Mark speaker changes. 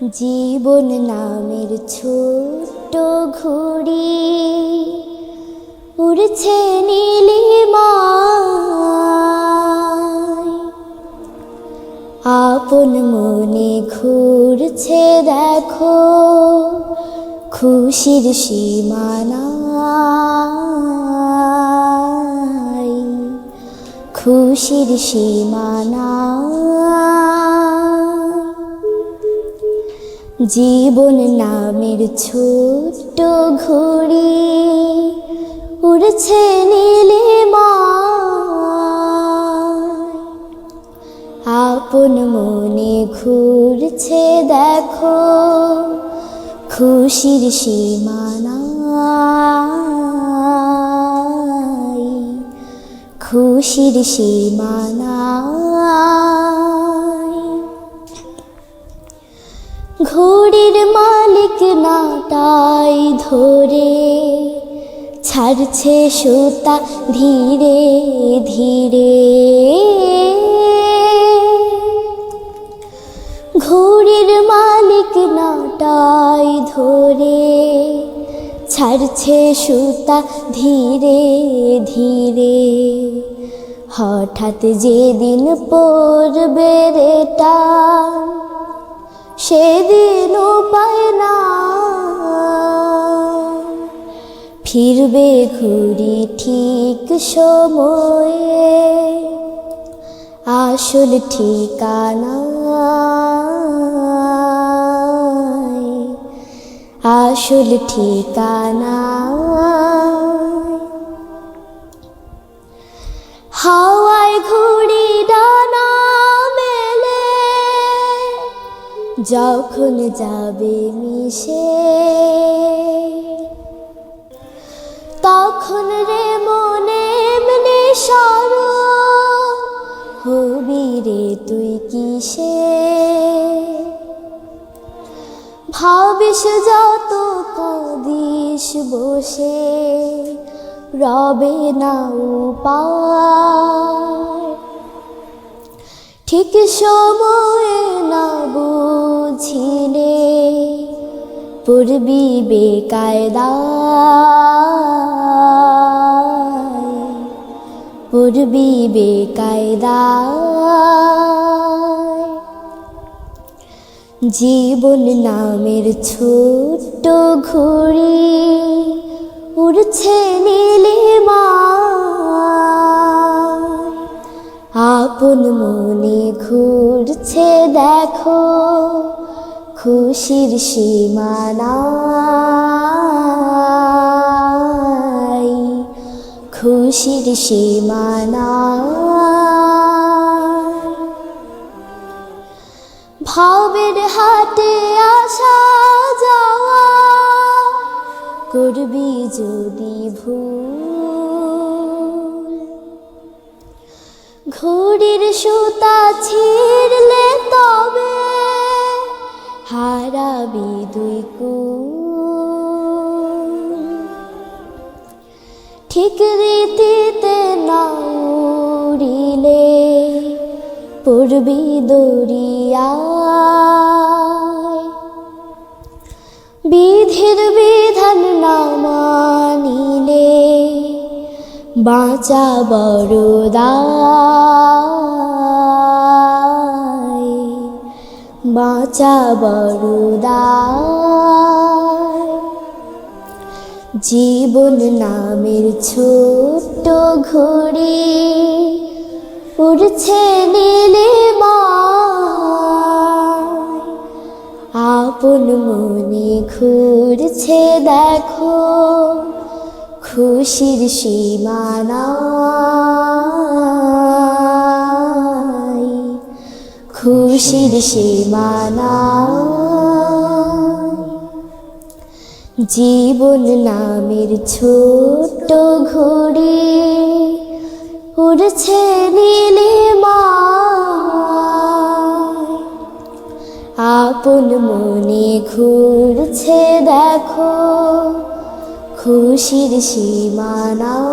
Speaker 1: জীবন নামের ছোট্ট ঘুড়ি। উড়ছে নীলিমায় আপন মনে ঘুরছে দেখো খুশির সীমানায় খুশির সীমানায় জীবন নামের ছোট্ট ঘুড়ি উড়ছে নীলিমায় আপন মনে ঘুরছে দেখো খুশির সীমানায় খুশির সীমানায় নাটাই ধরে ছাড়ছে সুতা ধীরে ধীরে। ঘড়ির মালিক নাটাই ধরে ছাড়ছে সুতা ধীরে ধীরে। হঠাৎ যেদিন পড়বে রে টান সেদিন পায় না। ফিরবে ঘুরি ঠিক সময়ে। আসল ঠিকানা আসল ঠিকানা হাওয়ায় ঘুড়ি যখন যাবে মিশে, তখন রে মনে এমনি সর, হবি রে তুই কিসে? ভাবিস যত কাঁদিস বসে, রবে না উপায়। ঠিক সময়ে না বুঝিলে পূর্বি বেকায়দায় পূর্বি বেকায়দায় জীবন নামের ছোট্ট ঘুড়ি উড়ছে নীলিমায় আপন মনে ঘুরছে দেখো খুশির সীমানায় খুশির সীমানায় ভাবের হাটে আসা যাওয়া করবি যদি ভুল ঘড়ির সুতা ছিঁড়লে তবে হারাবি দুই কুল। ঠিক রীতিতে না উড়িলে পড়বি দরিয়ায়। বিধির বিধান না মানিলে বাঁচা বড়দায় বাঁচা বড়দায় জীবন নামের ছোট্ট ঘুড়ি উড়ছে নীলিমায় আপন মনে ঘুরছে দেখো খুশির সীমানায় খুশির সীমানায় জীবন নামের ছোট ঘুড়ি উড়ছে নীলিমায় আপন মনে ঘুরছে দেখো খুশির সীমানায়